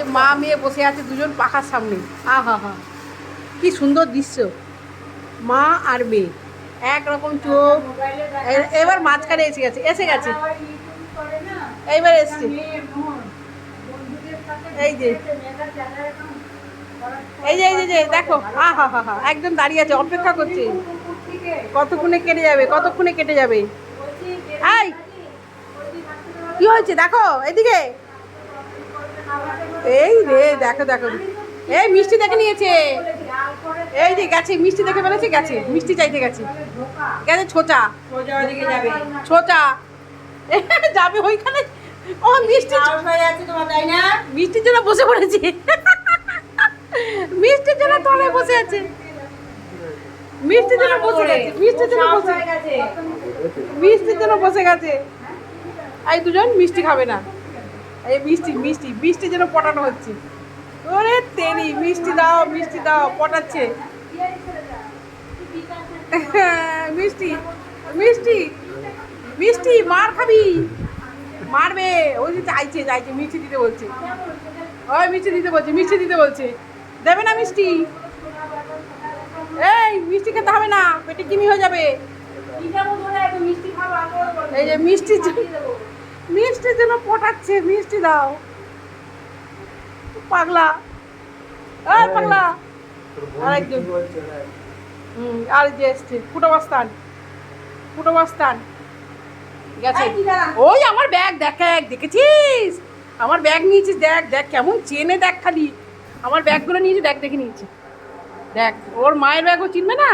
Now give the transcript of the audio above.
যে মা মেয়ে বসে আছে দুজন পাখার সামনে। আ হা। কি সুন্দর দৃশ্য। মা আর মেয়ে। একরকম চোখ। এবার মাঝখানে এসে গেছে এসে গেছে। এইবার এসছে। এই যে। এই যে এই যে, যে দেখো। হা হা হা হা একদম দাঁড়িয়ে আছে অপেক্ষা করছে। কতক্ষণে কেটে যাবে কতক্ষণে কেটে যাবে? এই! কি হয়েছে? দেখো এদিকে। এই রে দেখো দেখো। এই মিষ্টি দেখে নিয়েছে। এই যে গেছে মিষ্টি দেখে ফেলেছে গেছে। মিষ্টি চাইতে গেছে। গেছে সোজা ওদিকে যাবে। ওইখানে। ও মিষ্টি মিষ্টির জন্য বসে পড়েছে। মিষ্টির জন্য তলায় বসে আছে। মিষ্টির জন্য বসে গেছে মিষ্টির জন্য বসে গেছে। মিষ্টির জন্য বসে গেছে। এই দুজন মিষ্টি খাবে না। এই মিষ্টি মিষ্টি মিষ্টির জন্য পটানো হচ্ছে। ওরে তেরি মিষ্টি দাও মিষ্টি দাও পটাচ্ছে। মিষ্টি মিষ্টি মিষ্টি মার খাবি। মারবে ওই যে চাইছে চাইছে মিষ্টি দিতে বলছে। ওই মিষ্টি দিতে বলছে মিষ্টি দিতে বলছে। দেবে না মিষ্টি? এই মিষ্টি খেতে হবে না পেটে কিমি হয়ে যাবে। এই যে মিষ্টি মিষ্টির জন্য পটাচ্ছে মিষ্টি দাও। পাগলা। এই পাগলা। আরেকজন। হুম আর যে এসছে ফুটোবাস্তান ফুটোবাস্তান গেছে? ওই আমার ব্যাগ দেখ এক দেখেছিস? আমার ব্যাগ নিয়েছিস দেখ দেখ কেমন চেনে দেখ খালি। আমার ব্যাগগুলো নিয়েছি দেখ দেখে নিয়েছি। দেখ ওর মায়ের ব্যাগও চিনবে না?